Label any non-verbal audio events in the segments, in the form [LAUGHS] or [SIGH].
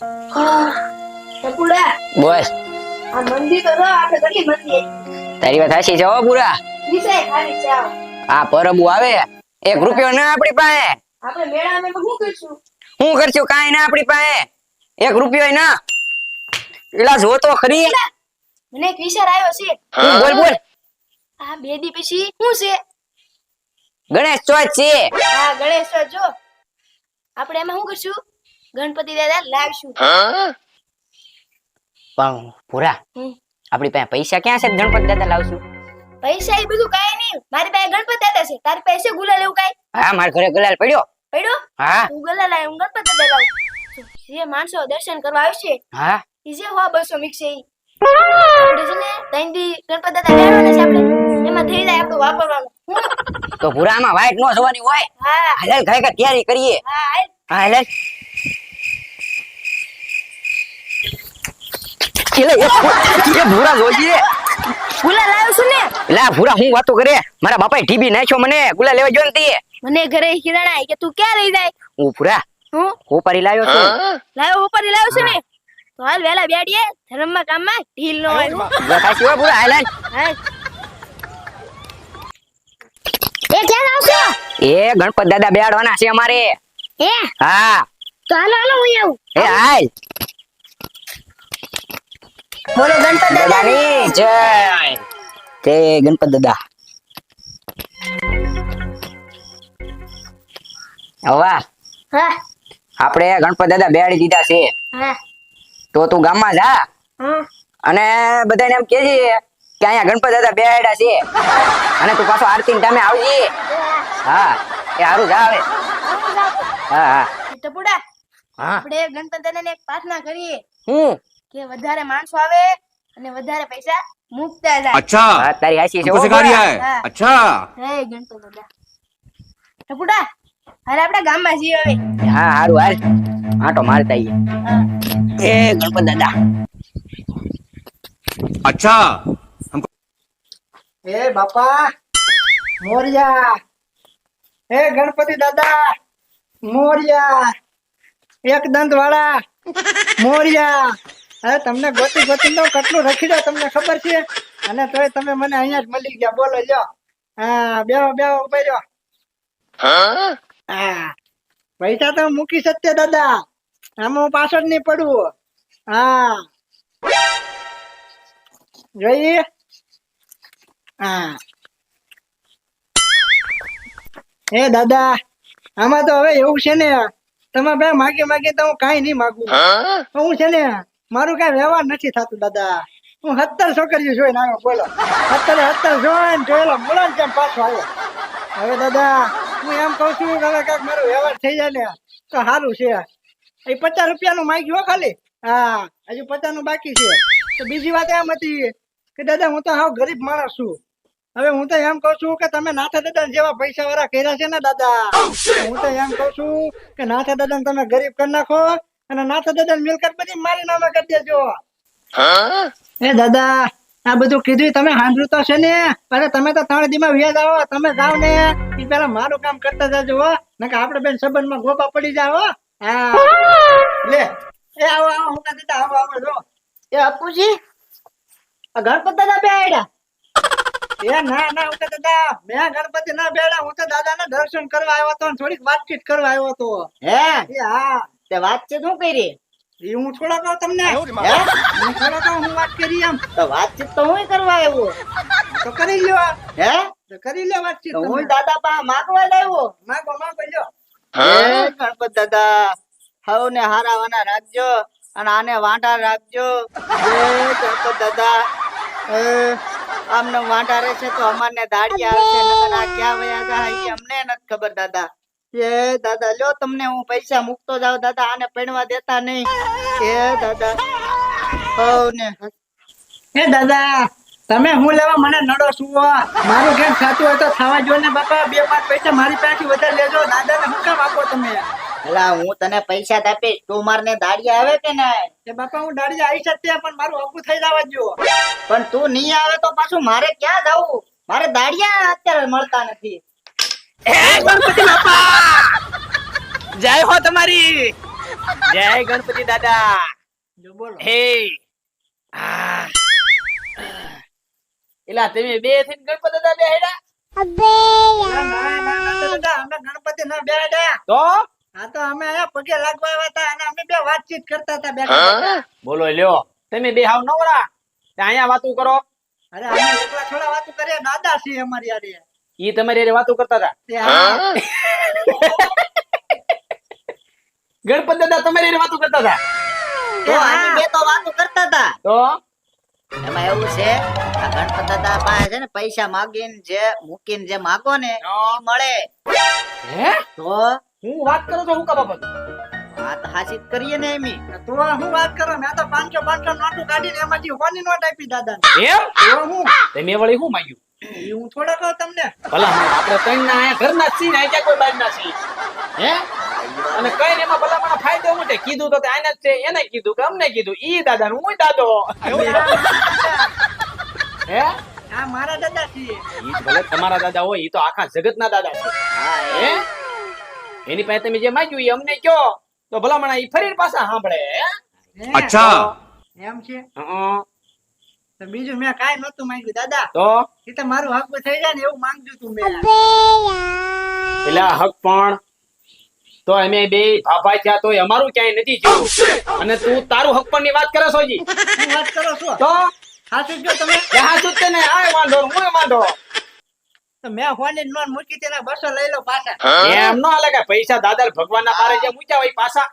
ટપુડા બોલ. આ મંદિર તો આપણે ઘણી મંદિર તારી વાત હાચી છે હો પૂરા વિષય ખાલી છે આ પરબુ આવે. એક રૂપિયો ના આપણી પાસે. આપણે મેળામાં શું કરશું? હું કરશું? કાંઈ ના આપણી પાસે. એક રૂપિયો ના. એલા જો ખરી. મને એક વિચાર આવ્યો છે. બોલ બોલ. આ બે દી પછી શું છે? ગણેશ ચોથ છે. આ ગણેશ ચોથ જો. આપણે એમાં શું કરશું? ગણપતિ દાદા લાવશું પણ પૂરા આપણી પાસે પૈસા ક્યાં છે ગણપતિ દાદા લાવશું? પૈસા એ બધું કાંઈ નહીં. મારી પાસે ગણપતિ દાદા છે. તારી પાસે ગુલાલ એવું કાંઈ? હા મારા ઘરે ગુલાલ પડ્યો. પડ્યો? હા. હું ગુલાલ લાવ હું ગણપતિ દાદા લાવ. જે માણસો દર્શન કરવા આવશે હા. એ જે હો બસો મિક્સ એ ઈ. આપણે છે ને ગણપતિ દાદા લેવાના છે આપણે. એમાં થઈ જાય આપણું વાપરવાનું. તો પૂરામાં વાઈટ નો જોવાની હોય. હા. હાલ ઘરે તૈયારી કરીએ. હા હાલ. હા હાલ એટલે એ ભૂરા જોજે ગુલા લાવ્યો છું ને. લા ભૂરા હું વાતો કરે? મારા બાપાએ ટીબી નાખ્યો મને. ગુલા લેવા જો ને તે. મને ઘરે કિરાણા કે તું ક્યાં રહી જાય? હું ભૂરા. હું? કોપારી લાવ્યો છું. લાવ્યો ઉપર લાવ્યો છે ને? તો હાલ વેલા બેડીએ ધર્મમાં કામમાં ઢીલ નો આવ્યો હું. જો ભૂરા હાલ હાલ. હાલ. એ ક્યાં આવશે એ ગણપત દાદા બેડવાના છે અમારે. એ હા. તો હાલો હાલો હું આવું. એ હાલ. બોલો ગણપત દાદાની જય. તે ગણપત દાદા. હવા. હા. આપણે ગણપત દાદા બેહાડી દીધા છે હા. તો તું ગામમાં જા. અને બધાને એમ કેજે કે અહીંયા ગણપત દાદા બેહાડ્યા છે અને તું પાછો આરતી ટાઈમે આવજે. હા એ સારું જા આવે હા હા. ટપુડા આપણે ગણપત દાદાને એક પ્રાર્થના કરીએ. હું કે વધારે માણસો આવે અને વધારે પૈસા મુકતા જાય. અચ્છા. તારી હાસી છે અચ્છા. હે ગણતો દાદા ટપુડા હારે આપડા ગામમાં જઈએ હવે. હા હારું હાલ. આંટો મારતા આઈએ. એ ગણપત દાદા. અચ્છા. એ બાપા. મોરિયા. હે ગણપતિ દાદા. મોરિયા. એક દંત વાળા મોરિયા. અરે તમને ગોતી ગોતી નો કેટલું રખી દો તમને ખબર છે? અને તોય તમે મને અહીંયા જ મળી ગયા. બોલો લ્યો. હા બે બે ઊભા રહ્યો હા? પૈસા તો મૂકી શકતે દાદા. આમાં હું પાછળ નહીં પડવું હા. જોઈએ. હા. એ દાદા આમાં તો હવે એવું છે ને તમે બે માગી માગી તો હું કાઈ નહીં માગું. હું છે ને મારું કઈ વ્યવહાર નથી થતું, દાદા. હું સત્તર છોકરીઓ જોઈને આવ્યો, બોલો. સત્તરે સત્તર જોઈને જોયેલો બોલો કેમ પાછો આવ્યો? હવે દાદા, હું એમ કઉ છું, હવે કાંઈક મારો વ્યવહાર થઈ જાય ને, તો સારું છે. એ પચાસ રૂપિયાનું માગ્યું હો ખાલી? હા, હજુ પચાસનું બાકી છે. તો બીજી વાત એમ હતી કે, દાદા, હું તો હાવ ગરીબ માણસ છું. હવે હું તો એમ કઉ છું કે, તમે નાથા દાદા જેવા પૈસા વાળા કર્યા છે ને, દાદા. હું તો એમ કઉ છું કે, નાથા દાદા તમે ગરીબ કરી નાખો અને નાથા દાદા મિલકત બધી મારી નામે કરી દેજો. એ દાદા આ બધું કીધું તમે સાંભળ્યું તો છે ને? અરે તમે તો ત્રણ દીમાં વ્યાજ આવો તમે જાવ ને. એ પેલા મારું કામ કરતા જાજો હો. નકે આપણે બેન સંબંધમાં ગોપા પડી જાવ હા. લે. એ આવો આવો હું દાદા આવો આવો જો. એ અપુજી આ ગણપત દાદા બે આડ્યા એ ના ના હું તો દાદા મેં ગણપતિ ના બેડા હું તો દાદા ના દર્શન કરવા આવ્યો હતો થોડીક વાતચીત કરવા આવ્યો હતો. હે? હા. તે વાતચીત શું કરી? એ હું થોડા કહું તમને. હું? થોડા કહું હું વાત કરી એમ તો વાતચીત તો હું કરવા આવ્યો તો કરી લ્યો હે? તો કરી લ્યો વાતચીત હું દાદા પા માગવા આવ્યો માગો માગો લ્યો. હે? ગણપત દાદા હવ ને હારાવાના રાખજો અને આને વાંટા રાખજો. હે ગણપત દાદા આમને વાંટા રહેશે તો અમારને દાડી આવશે નકર આ ક્યાં વયા જાય અમને નથી ખબર દાદા. એ દાદા લ્યો તમને હું પૈસા મૂકતો જાવ દાદા આને પહેણવા દેતા નહીં. એ દાદા હવ ને. એ દાદા તમે હું લેવા મને નડો છું મારું કેમ ખાતું હોય તો થવા જો ને બાપા બે પાંચ પૈસા મારી પાસેથી વધારે લેજો. દાદાને શું કામ આપો તમે? એલા હું તને પૈસા આપીશ. તું મારને દાડી આવે કે નહીં? એ બાપા હું દાડી આવી શકતી પણ મારું હકું થઈ જવા જો પણ તું નહીં આવે તો પાછું મારે ક્યાં જવું મારે દાડિયા અત્યારે મળતા નથી. જય હો તમારી! જય ગણપતિ દાદા! હે! એલા તમે બે થઈને ગણપતિ દાદા અમે ગણપતિ ના બેઠા તો? હા તો અમે અહીંયા પગે લાગવા આવ્યા હતા અને અમે બે વાતચીત કરતા હતા બેઠા બેઠા. બોલો લ્યો. તમે બે હાવ નવરા. અહીંયા વાતું કરો. અરે અમે એકલા થોડા વાતો કરીએ. દાદા છીએ અમારી યારે ઈ તમારી અરે વાતો કરતા હતા. [LAUGHS] ગણપત દાદા તમારી અરે વાતો કરતા હતા. તો આની બે તો વાતો કરતા હતા. તો? એમાં એવું છે આ ગણપત દાદા પાસે છે ને પૈસા માગીને જે મૂકીને જે માગો ને ઈ મળે. હે? તો? હું વાત કરું છું હું કા બાબત? વાત હાસી કરીએ ને એમી. તો હું વાત કરો મેં તો પાંચસો પાંચસો નોટું કાઢીને એમાંથી હોની નોટ આપી દાદા એમ? તો હું? તમે વળી શું માંગ્યું? હું થોડા કહું તમને ભલા આપણે ત્રણ ના આયા ઘર ના સી ના કોઈ બાર ના સી હે? અને કઈ ને એમાં ભલા મને ફાયદો હું કીધું તો આને છે એને કીધું કે અમને કીધું. ઈ દાદા હું દાદો. [LAUGHS] હે? આ મારા દાદા છે ઈ ભલે તમારા દાદા હોય ઈ તો આખા જગત ના દાદા છે. હે એની પાસે તમે જે માંગ્યું એ અમને કયો. તો ભલા મને ઈ ફરીને પાછા સાંભળે અચ્છા. એમ છે. હા. તો બીજું મેં કાંઈ નતું માંગ્યું દાદા. તો? એ તો મારું હક થઈ જાય ને એવું માંગજો તું મેં. એટલે હક પણ તો અમે બે ભાભા થયા તો અમારું ક્યાંય નથી જોયું અને તું તારું હક પણ ની વાત કરે છો જી? વાત કરો છો? તો? સાચું જો તમે. ત્યાં તે ને. આ વાંધો હું વાંધો? તો મેં હોની નોન મૂકી તેના બસો લઈ લો પાછા. એમ ન હાલે કે પૈસા દાદા ભગવાન ના પારે જે મૂક્યા હોય પાછા.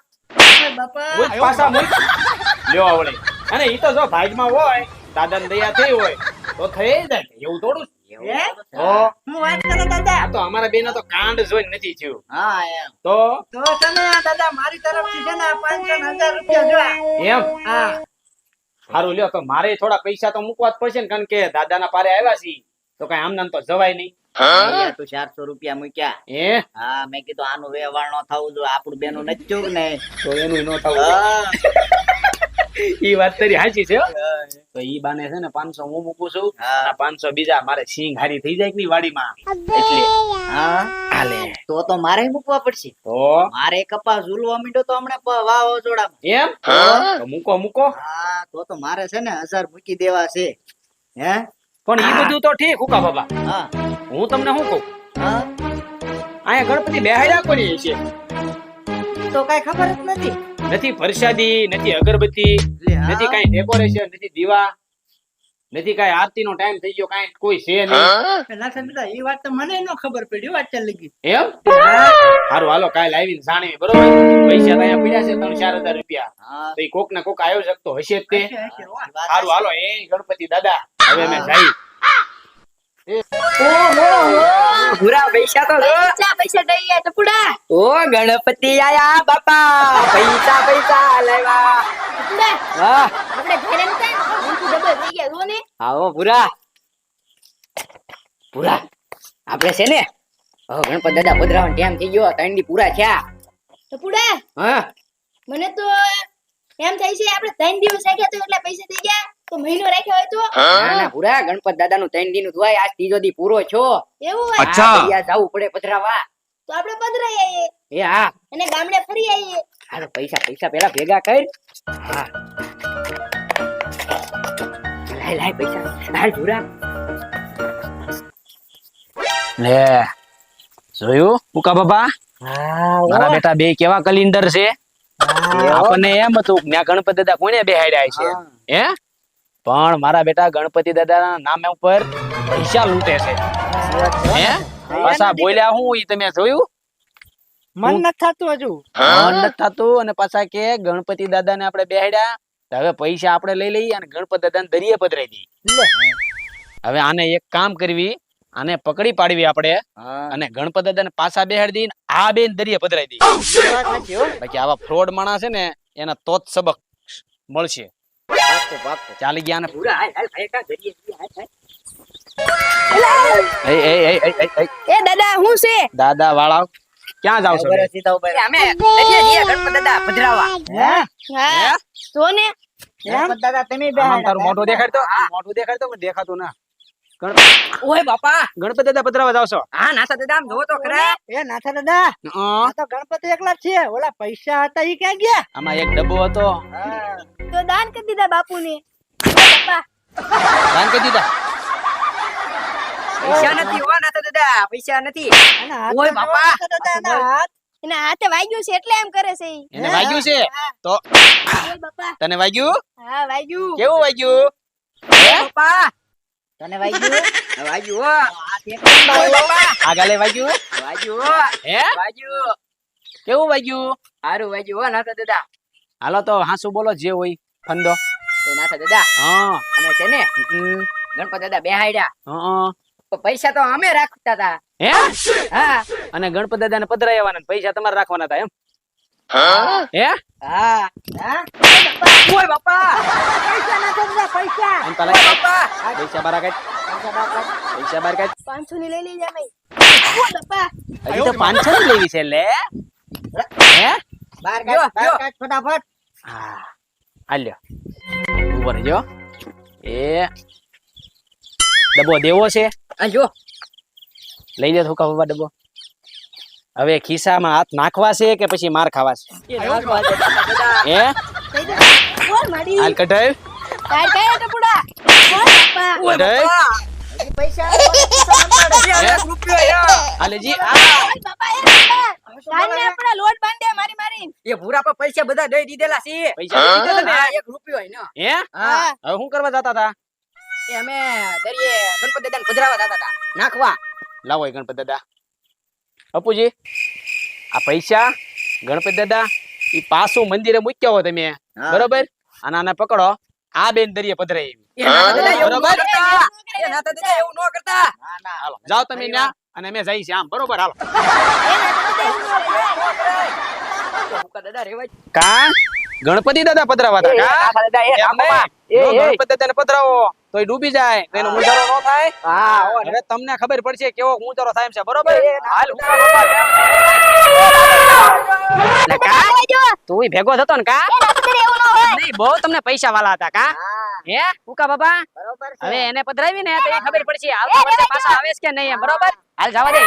બાપા. મૂક પાછા મૂક. લ્યો આવડે. અને ઈ તો જો ભાગમાં હોય દાદા ને દયા થઈ હોય તો થઈ જાય એવું થોડું તો? હું વાત કરો દાદા. આ તો અમારા બેના તો કાંડ જોઈ નથી થયું. હા એમ. તો? તો તમે દાદા મારી તરફથી છે ને પાંચસો હજાર રૂપિયા જો એમ? હા. સારું લ્યો તો મારે થોડા પૈસા તો મૂકવા જ પડશે ને કારણ કે દાદાના પારે આવ્યા છીએ. તો કઈ આમ નામ તો જવાય નહીં. તું ચારસો રૂપિયા મૂક્યા. હે? હા મેં કીધું આનું વ્યવહાર નો થવું જોઈએ. આપણું બેનું નથી ને તો એનું ન થવું હા. ઈ વાત તારી સાચી છે તો ઈ બાને છે ને પાંચસો હું મૂકું છું. અને પાંચસો બીજા મારે સિંગ હારી થઈ જાય કે નહીં વાડીમાં? એટલે. હા હાલે. તો તો મારે મૂકવા પડશે. તો? મારે કપાસ ઝૂલવા માંડ્યો તો હમણાં વાવો જોડા એમ? તો મૂકો મૂકો. હા તો તો મારે છે ને હજાર મૂકી દેવા છે. હે? પણ ઈ બધું તો ઠીક હુકા બાબા. હા. હું તમને શું કહું? હા. અહીંયા ગણપતિ બેહાડ્યા કોની છે? તો કઈ ખબર જ નથી. નથી પ્રસાદી નથી અગરબત્તી નથી કઈ ડેકોરેશન નથી દીવા નથી કઈ આરતી નો ટાઈમ થઈ ગયો કઈ કોઈ છે નહીં. એ વાત તો મને એનો ખબર પડી વાત ચાલ લગી. એમ? સારું હાલો કાલ આવીને સાણી બરોબર? પૈસા તો અહીંયા પડ્યા છે ત્રણ ચાર હજાર રૂપિયા. હા. તો એ કોક ને કોક આવ્યો શકતો હશે જ તે. હશે, હશે, હો. વાત સારું હાલો એ ગણપતિ દાદા. હવે મેં જઈ પૂરા પૈસા તો પૈસા પૈસા દઈ ટપુડા ઓ ગણપતિ આયા બાપા. પૈસા પૈસા લેવા. હા. આપણે ઘરે ડબલ થઈ ગયા જો ને. આવો આપણે છે ને હવે ગણપત દાદા પધરાવાનો ટાઈમ થઈ ગયો ત્રણ દી પૂરા થયા. ટપુડા હા. મને તો એમ થાય છે આપણે ત્રણ દિવસ રાખ્યા તો એટલા પૈસા થઈ ગયા. તો મહિનો રાખ્યો હોય તો? ના ના પૂરા ગણપત દાદા નું ત્રણ દી ધોવાય આજ ત્રીજો દી પૂરો છો. એવું અચ્છા. હા, પડે પધરાવા. તો આપણે પધરાઈ આવીએ એ હા. અને ગામડે ફરી આવીએ હાલો પૈસા પૈસા પેલા ભેગા કર. હા. લાય લાય પૈસા. લાય પૂરા લે જોયું? મુકા બાબા? મારા બેટા બે કેવા કલિન્ડર છે? આપણને એમ હતું ત્યાં ગણપતિ દાદા કોને બેહાડ્યા છે? હે? પણ મારા બેટા ગણપતિ દાદા નામે ઉપર પૈસા લૂંટે છે. હે? પાછા બોલ્યા હું ઈ તમે જોયું? મન નથી થતું હજુ. મન નથી થતું અને પાછા કે ગણપતિ દાદાને આપણે બેહડ્યા. હવે પૈસા આપણે લઈ લઈએ અને ગણપતિ દાદાને દરિયે પધરાઈ દઈએ. હવે આને એક કામ કરવી આને પકડી પાડવી આપણે અને ગણપતિ દાદાને પાછા બેહાડી દઈને આ બેન દરિયે પધરાઈ દઈએ. બાકી આવા ફ્રોડ માણસ છે ને એના તો જ સબક મળશે. ચાલી ગયા ને. પૂરા હાલ હાલ ભાઈ કા જઈએ હાલ હાલ. એ એ એ એ એ, એ, એ દાદા હું છે? દાદા વાળા ક્યાં જાવ છો? અમે દાદા પધરાવા હા? જો ને. દાદા તમે આમ તારું બેહાડ્યા મોઢું દેખાડતો? મોટું દેખાડતો પણ દેખાતું ના? ઓય બાપા. ગણપતિ દાદા પધરાવા જાવ છો? હા નાથા દાદા આમ જોવો તો ખરા. એ નાથા દાદા આ તો ગણપતિ એકલા છે ઓલા પૈસા હતા ઈ ક્યાં ગયા? આમાં એક ડબ્બો હતો. તો દાન કરી દીધા બાપુને. પપ્પા દાન કરી દીધા? પૈસા નથી હો નાથા દાદા પૈસા નથી. ઓય બાપા. એના હાથે. વાગ્યું છે એટલે એમ કરે છે ઈ. એને વાગ્યું છે? તો તને વાગ્યું? હા વાગ્યું. કેવું વાગ્યું? બાપા. તને વાગ્યું વાગ્યું આગલે વાગ્યું વાગ્યું હો. હે? વાગ્યું. કેવું વાગ્યું? હારું વાગ્યું હો નાથા દાદા. હાલો તો હાસુ બોલો જે હોય ફંદો. એ નાથા દાદા હા. અને છે ને ગણપત દાદા બેહાડ્યા હા. તો પૈસા તો અમે રાખતા હતા હે? હા. અને ગણપત દાદા ને પધરાવવાના પૈસા તમારે રાખવાના હતા એમ? હે? હા? હા? ઓય બાપા! પૈસા નાથા દાદા પૈસા! પેલા ઓય બાપા! પૈસા બાર કાઢ. પૈસા બાર કાઢ. પાંચસો ની લઈ લેજે ભાઈ ઓય બાપા! હજી તો પાંચસો ની લેવી છે લે. હે? બાર જો, કાઢ બાર. કાઢ ફટાફટ. હા. હાલ્યો ઉપર જો એ. ડબો દેવો છે. આ જો લઈ લે થોકા બાબા ડબ્બો. હવે ખિસ્સામાં હાથ નાખવા છે કે પછી માર ખાવા છે? દાદા હે? હાલ ટપુડા પૈસા બાંધે મારી મારી. એ ભૂરા પર પૈસા બધા દઈ દીધેલા છે. શું કરવા જતા હતા? અમે દરિયે ગણપતિ દાદાને પધરાવા જતા હતા. નાખવા. લાવો ગણપત દાદા. અપુજી આ પૈસા ગણપતિ દાદા એ પાછું મંદિરે મૂક્યા હો તમે. બરોબર? અને આને પકડો. આ બેન દરિયે પધરાય એવું. ન બરોબર. એવું ન કરતા. હાલો જાઓ તમે ત્યાં અને અમે જઈએ આમ. બરોબર? હાલો. કા? ગણપતિ દાદા પધરાવા હતા. કા? દાદા. ગણપતિ દાદાને પધરાવો. તો ડૂબી જાય એનો મુંજારો ન થાય. હા. હવે તમને ખબર પડશે કેવો મુંજારો થાય છે. બરોબર? હાલ તું ભેગો થતો ને કા? નહીં બહુ તમને પૈસા વાલા હતા કા? હે. ઉકા બાબા બરોબર છે. હવે એને પધરાવી ને તો એ ખબર પડશે આવતા વર્ષે પાછા આવે છે કે નહીં બરોબર? હાલ જવા દે